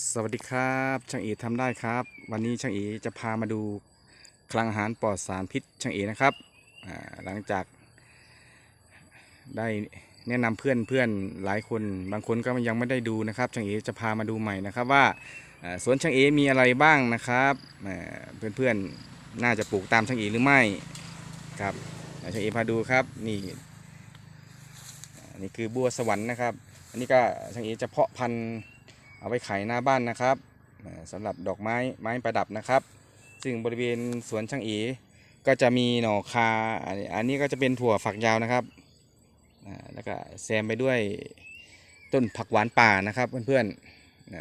สวัสดีครับช่างเอทำได้ครับ วันนี้ช่างเอจะพามาดูคลังอาหารปลอดสารพิษช่างเอนะครับหลังจากได้แนะนำเพื่อนเพื่อนหลายคนบางคนก็ยังไม่ได้ดูนะครับช่างเอจะพามาดูใหม่นะครับว่าสวนช่างเอมีอะไรบ้างนะครับเพื่อนเพื่อนๆน่าจะปลูกตามช่างเอหรือไม่ครับช่างเอพาดูครับนี่นี่คือบัวสวรรค์นะครับ อันนี้ก็ช่างเอจะเพาะพันธุ์ เอาไว้ขายหน้าบ้านนะครับสำหรับดอกไม้ไม้ประดับนะครับ ซึ่งบริเวณสวนช่างเอก็จะมีหน่อคาอันนี้อันนี้ก็จะเป็นถั่วฝักยาวนะครับแล้วก็แซมไปด้วยต้นผักหวานป่านะครับเพื่อนๆน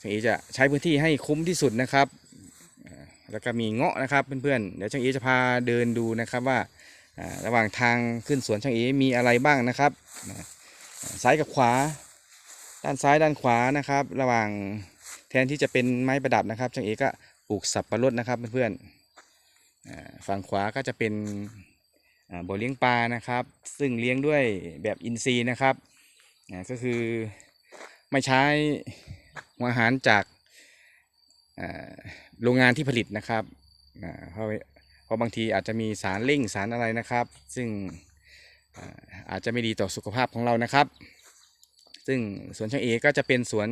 ช่างเอจะใช้พื้นที่ให้คุ้มที่สุดนะครับ แล้วก็มีเงาะนะครับเพื่อนๆเดี๋ยวช่างเอจะพาเดินดูนะครับว่าระหว่างทางขึ้นสวนช่างเอมีอะไรบ้างนะครับซ้ายกับขวา ด้านซ้ายด้านขวานะครับ ระหว่างแทนที่จะเป็นไม้ประดับนะครับช่างเอกก็ปลูกสับปะรดนะครับเพื่อนๆฝั่งขวาก็จะเป็นบ่อเลี้ยงปลานะครับ ซึ่งเลี้ยงด้วยแบบอินทรีย์นะครับก็คือไม่ใช้หัวอาหารจากโรงงานที่ผลิตนะครับเพราะเพราะบางทีอาจจะมีสารเร่งสารอะไรนะครับ ซึ่งอาจจะไม่ดีต่อสุขภาพของเรานะครับ ซึ่งสวนช่างเอก็จะเป็นสวน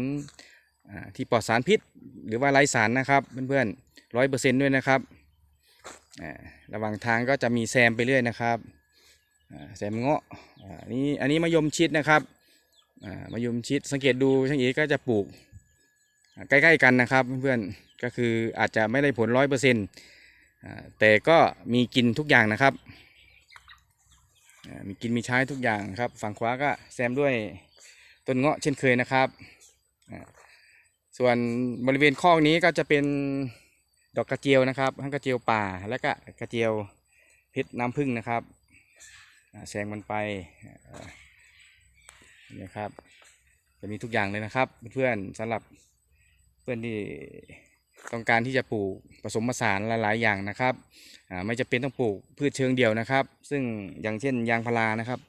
ที่ปลอดสารพิษ หรือว่าไร้สารนะครับเพื่อนๆร้อยเปอร์เซ็นต์ด้วยนะครับระหว่างทางก็จะมีแซมไปเรื่อยนะครับแซมเงาะนี่อันนี้มะยมชิดนะครับอ่ามะยมชิดสังเกตดูช่างเอก็จะปลูกใกล้ๆกันนะครับเพื่อนๆก็คืออาจจะไม่ได้ผลร้อยเปอร์เซ็นต์แต่ก็มีกินทุกอย่างนะครับมีกินมีใช้ทุกอย่างครับ ฝั่งขวาก็แซมด้วย ต้นเงาะเช่นเคยนะครับ ส่วนบริเวณคอกนี้ก็จะเป็นดอกกระเจียวนะครับทั้งกระเจียวป่าและก็กระเจียวเพชรน้ำผึ้งนะครับแซงมันไปนี่ครับจะมีทุกอย่างเลยนะครับ เพื่อนๆสำหรับเพื่อนที่ต้องการที่จะปลูกผสมผสานหลาย ๆ อย่างนะครับไม่จะเป็นต้องปลูกพืชเชิงเดี่ยวนะครับ ซึ่งอย่างเช่นยางพารานะครับ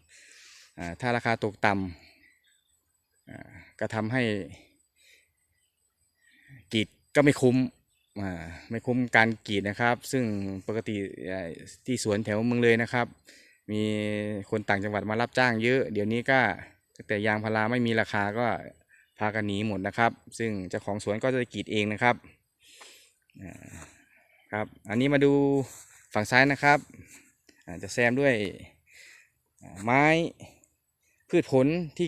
ถ้าราคาตกต่ำ ก็ทำให้กีดก็ไม่คุ้มไม่คุ้มการกีดนะครับ ซึ่งปกติที่สวนแถวเมืองเลยนะครับ มีคนต่างจังหวัดมารับจ้างเยอะ เดี๋ยวนี้ก็ตั้งแต่ยางพาราไม่มีราคาก็พากันหนีหมดนะครับ ซึ่งเจ้าของสวนก็จะกรีดเองนะครับครับ อันนี้มาดูฝั่งซ้ายนะครับจะแซมด้วยไม้พืชผลที่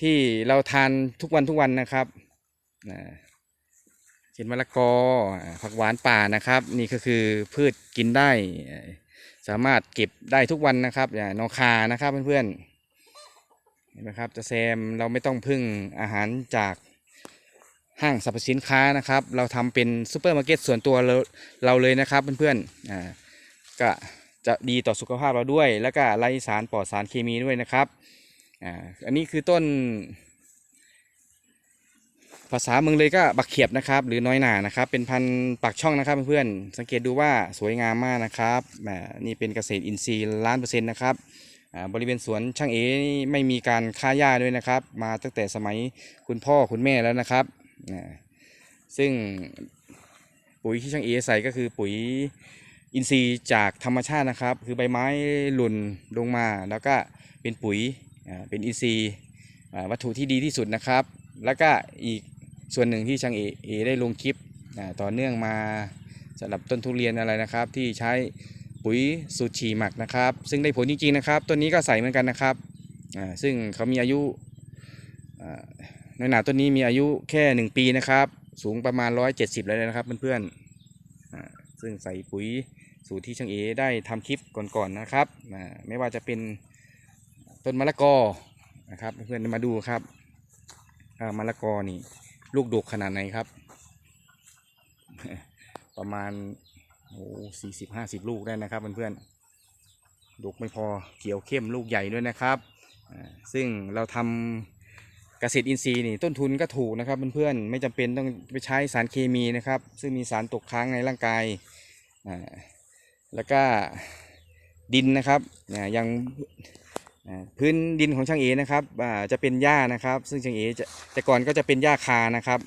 ที่เราทานทุกวันทุกวันนะครับนะเช่นมะละกอผักหวานป่านะครับ นี่ก็คือพืชกินได้ สามารถเก็บได้ทุกวันนะครับอย่างนอคานะครับเพื่อนๆเห็นไหมครับจะแซมเราไม่ต้องพึ่งอาหารจากห้างสรรพสินค้านะครับ เราทำเป็นซูเปอร์มาร์เก็ตส่วนตัวเราเราเลยนะครับเพื่อนๆอ่าก็จะดีต่อสุขภาพเราด้วย แล้วก็ไร้สารปลอดสารเคมีด้วยนะครับ อ่าอันนี้คือต้น ภาษาเมืองเลยก็บักเขียบนะครับ หรือน้อยหนานะครับ เป็นพันธุ์ปากช่องนะครับเพื่อนๆสังเกตดูว่าสวยงามมากนะครับอ่านี่เป็นเกษตรอินทรีย์ล้านเปอร์เซ็นต์นะครับบริเวณสวนช่างเอไม่มีการฆ่าหญ้าด้วยนะครับ มาตั้งแต่สมัยคุณพ่อคุณแม่แล้วนะครับ ซึ่งปุ๋ยที่ช่างเอใส่ก็คือปุ๋ยอินทรีย์จากธรรมชาตินะครับ คือใบไม้หล่นลงมาแล้วก็เป็นปุ๋ย เป็นอินทรีย์วัตถุที่ดีที่สุดนะครับ แล้วก็อีกส่วนหนึ่งที่ช่างเอเอได้ลงคลิปต่อเนื่องมาสำหรับต้นทุเรียนอะไรนะครับ ที่ใช้ปุ๋ยสูตรฉี่หมักนะครับ ซึ่งได้ผลจริงๆนะครับต้นนี้ก็ใส่เหมือนกันนะครับซึ่งเขามีอายุในหนาต้นนี้มีอายุแค่ 1 ปีนะครับ สูงประมาณ 170เลยนะครับเพื่อนๆซึ่งใส่ปุ๋ยสูตรที่ช่างเอได้ทำคลิปก่อนๆนะครับไม่ว่าจะเป็น ต้นมะละกอนะครับเพื่อนมาดูครับมะละกอนี่ ลูกดกขนาดไหนครับ ประมาณโอ้สี่สิบห้าสิบลูกได้นะครับเพื่อนๆดกไม่พอเขียวเข้มลูกใหญ่ด้วยนะครับอ่าซึ่งเราทำเกษตรอินทรีย์นี่ต้นทุนก็ถูกนะครับเพื่อนๆไม่จำเป็นต้องไปใช้สารเคมีนะครับ ซึ่งมีสารตกค้างในร่างกายอ่าแล้วก็ดินนะครับอ่ายัง พื้นดินของช่างเอนะครับจะเป็นหญ้านะครับ ซึ่งช่างเอจะแต่ก่อนก็จะเป็นหญ้าคานะครับ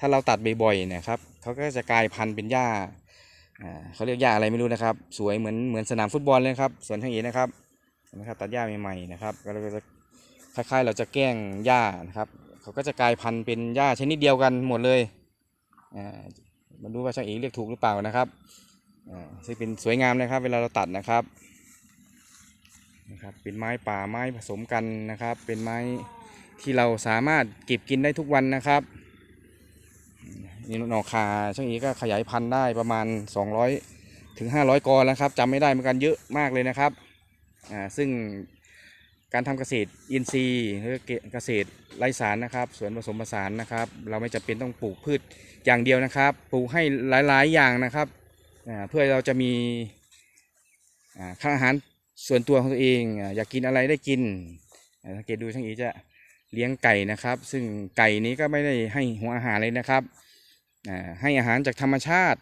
ถ้าเราตัดบ่อยๆนะครับเขาก็จะกลายพันธุ์เป็นหญ้าเขาเรียกหญ้าอะไรไม่รู้นะครับ สวยเหมือนเหมือนสนามฟุตบอลเลยครับสวนช่างเอนะครับเห็นะครับตัดหญ้าใหม่ๆนะครับก็เราจะคล้ายๆเราจะแกล้งหญ้านะครับเขาก็จะกลายพันธุ์เป็นหญ้าชนิดเดียวกันหมดเลยไมาดูว่าช่างเอเรียกถูกหรือเปล่านะครับซึ่งเป็นสวยงามนะครับ เวลาเราตัดนะครับ นะครับเป็นไม้ป่าไม้ผสมกันนะครับ เป็นไม้ที่เราสามารถเก็บกินได้ทุกวันนะครับนี่หนอคาช่างอีก็ขยายพันธุ์ได้ประมาณ 200ถึง500กรแล้วครับจำไม่ได้เหมือนกันเยอะมากเลยนะครับอ่าซึ่งการทำเกษตรอินทรีย์หรือเกษตรไร้สารนะครับสวนผสมผสานนะครับ เราไม่จำเป็นต้องปลูกพืชอย่างเดียวนะครับ ปลูกให้หลายๆอย่างนะครับเพื่อเราจะมีอ่าค่าอาหาร ส่วนตัวของตัวเองอยากกินอะไรได้กินสังเกตดูช่างอีจะเลี้ยงไก่นะครับ ซึ่งไก่นี้ก็ไม่ได้ให้หัวอาหารเลยนะครับให้อาหารจากธรรมชาติ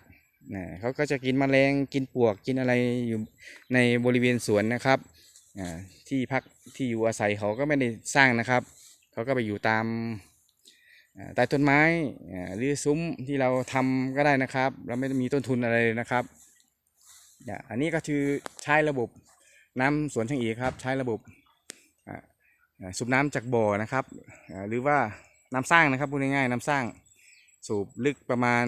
เขาก็จะกินแมลงกินปวกกินอะไรอยู่ในบริเวณสวนนะครับที่พักที่อยู่อาศัยเขาก็ไม่ได้สร้างนะครับ เขาก็ไปอยู่ตามใต้ต้นไม้หรือซุ้มที่เราทำก็ได้นะครับ เราไม่มีต้นทุนอะไรเลยนะครับอันนี้ก็คือใช้ระบบ น้ำสวนช่างอีครับ ใช้ระบบสูบน้ำจากบ่อนะครับ หรือว่าน้ำสร้างนะครับพูดง่ายๆน้ำสร้างสูบลึกประมาณ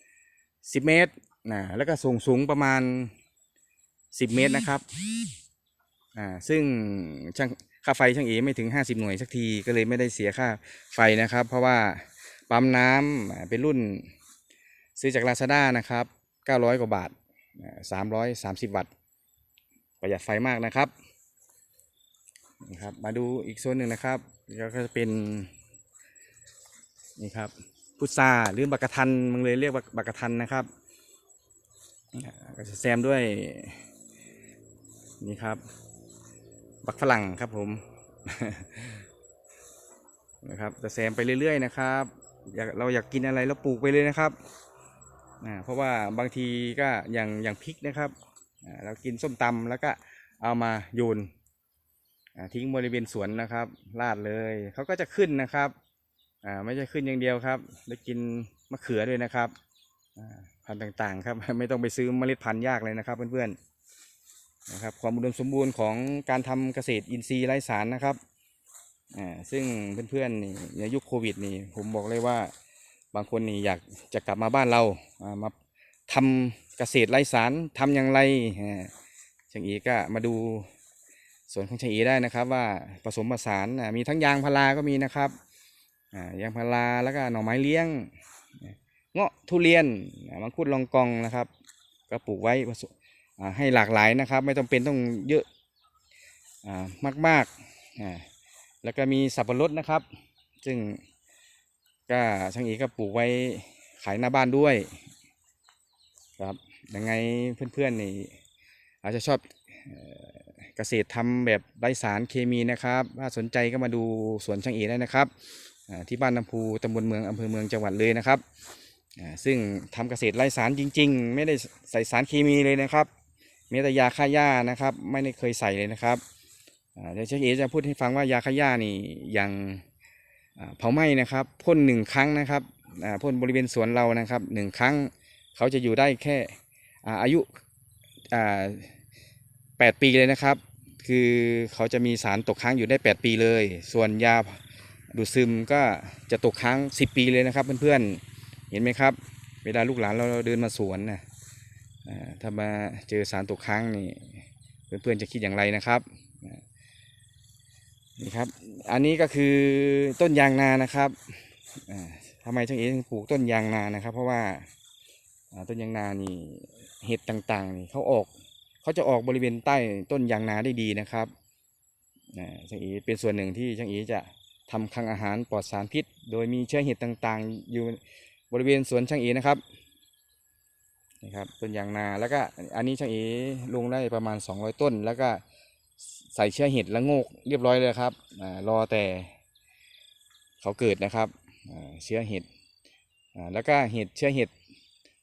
10 เมตรนะแล้วก็สูงสูงประมาณ 10 เมตรนะครับอ่าซึ่งช่างค่าไฟช่างเอไม่ถึง 50 หน่วยสักทีก็เลยไม่ได้เสียค่าไฟนะครับ เพราะว่าปั๊มน้ำอ่าเป็นรุ่นซื้อจากลาซาด้านะครับ 900 กว่าบาทอ่า330 วัตต์ ประหยัดไฟมากนะครับนี่ครับ มาดูอีกโซนหนึ่งนะครับก็จะเป็นนี่ครับพุทราหรือบักกะทันมันเลยเรียกบักกะทันนะครับก็จะแซมด้วยนี่ครับ บักฝรั่งครับผมนะครับจะแซมไปเรื่อยๆนะครับอยากเราอยากกินอะไรเราปลูกไปเลยนะครับอ่าเพราะว่าบางทีก็อย่างอย่างพริกนะครับ เรากินส้มตำแล้วก็เอามาโยนทิ้งบริเวณสวนนะครับลาดเลยเขาก็จะขึ้นนะครับไม่ใช่ขึ้นอย่างเดียวครับได้กินมะเขือด้วยนะครับพันธุ์ต่างๆครับไม่ต้องไปซื้อเมล็ดพันธุ์ยากเลยนะครับเพื่อนๆนะครับความอุดมสมบูรณ์ของการทำเกษตรอินทรีย์ไร้สารนะครับซึ่งเพื่อนๆนี่ในยุคโควิดนี่ผมบอกเลยว่าบางคนนี่อยากจะกลับมาบ้านเราอ่ามาทำ เกษตรไร้สารทำอย่างไรช่างอีก็มาดูสวนของช่างอีได้นะครับ ว่าผสมผสานมีทั้งยางพาราก็มีนะครับยางพาราแล้วก็หน่อไม้เลี้ยงเงาะทุเรียนมังคุดลองกองนะครับ ก็ปลูกไว้ให้หลากหลายนะครับ ไม่ต้องเป็นต้องเยอะมากๆแล้วก็มีสับปะรดนะครับ ซึ่งก็ช่างอีก็ปลูกไว้ขายหน้าบ้านด้วยครับ ยังไงเพื่อนๆนี่อาจจะชอบเกษตรทำแบบไร้สารเคมีนะครับ ถ้าสนใจก็มาดูสวนช่างเอได้นะครับ ที่บ้านน้ำพูตำบลเมืองอำเภอเมืองจังหวัดเลยนะครับ ซึ่งทำเกษตรไร้สารจริง ๆ ไม่ได้ใส่สารเคมีเลยนะครับมีแต่ยาฆ่าหญ้านะครับ ไม่ได้เคยใส่เลยนะครับเดี๋ยวช่างเอจะพูดให้ฟังว่ายาฆ่าหญ้านี่อย่างเผาไหม้นะครับพ่นหนึ่งครั้งนะครับพ่นบริเวณสวนเรานะครับหนึ่งครั้งเขาจะอยู่ได้แค่ อายุแปดปีเลยนะครับ คือเขาจะมีสารตกค้างอยู่ได้ 8 ปีเลย ส่วนยาดูดซึมก็จะตกค้าง 10 ปีเลยนะครับเพื่อนๆ เห็นไหมครับ เวลาลูกหลานเราเดินมาสวนนะอ่าถ้ามาเจอสารตกค้างนี่เพื่อนๆจะคิดอย่างไรนะครับนี่ครับ อันนี้ก็คือต้นยางนานะครับอ่าทำไมช่างเอ๋ถึงปลูกต้นยางนานะครับ เพราะว่าต้นยางนานี่ เห็ดต่างๆนี่เขาออกเขาจะออกบริเวณใต้ต้นยางนาได้ดีนะครับอ่าช่างอีเป็นส่วนหนึ่งที่ช่างอีจะทำคลังอาหารปลอดสารพิษ โดยมีเชื้อเห็ดต่างๆ อยู่บริเวณสวนช่างอีนะครับนี่ครับต้นยางนาแล้วก็อันนี้ช่างอีลงได้ประมาณ 200 ต้น แล้วก็ใส่เชื้อเห็ดและโงกเรียบร้อยเลยครับอารอแต่เขาเกิดนะครับอ่าเชื้อเห็ดอ่าแล้วก็เห็ดเชื้อเห็ด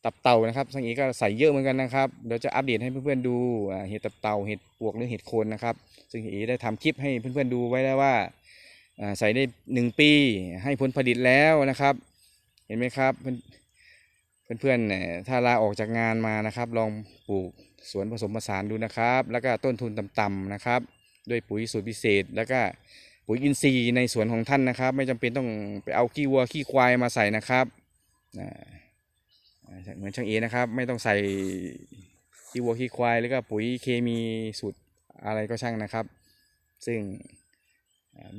ตับเต่านะครับช่างเอก็ใส่เยอะเหมือนกันนะครับ เดี๋ยวจะอัปเดตให้เพื่อนๆดูเห็ดตับเต่าเห็ดปวกหรือเห็ดโคนนะครับ ซึ่งเอได้ทำคลิปให้เพื่อนๆดูไว้แล้วว่าใส่ได้หนึ่งปีให้ผลผลิตแล้วนะครับ เห็นไหมครับเพื่อนๆเนี่ยถ้าลาออกจากงานมานะครับ ลองปลูกสวนผสมผสานดูนะครับ แล้วก็ต้นทุนต่ำๆนะครับ ด้วยปุ๋ยสูตรพิเศษ แล้วก็ปุ๋ยอินทรีย์ในสวนของท่านนะครับ ไม่จำเป็นต้องไปเอาขี้วัวขี้ควายมาใส่นะครับอ่า เหมือนช่างเอนะครับ ไม่ต้องใส่ขี้วัวขี้ควาย แล้วก็ปุ๋ยเคมีสูตรอะไรก็ช่างนะครับ ซึ่ง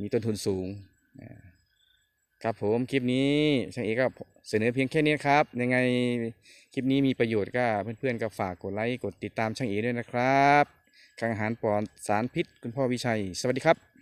มีต้นทุนสูง ครับผมคลิปนี้ช่างเอก็เสนอเพียงแค่นี้ครับ ยังไงคลิปนี้มีประโยชน์ก็เพื่อนๆก็ฝากกดไลค์กดติดตามช่างเอด้วยนะครับกังอาหารปลอดสารพิษคุณพ่อวิชัย สวัสดีครับ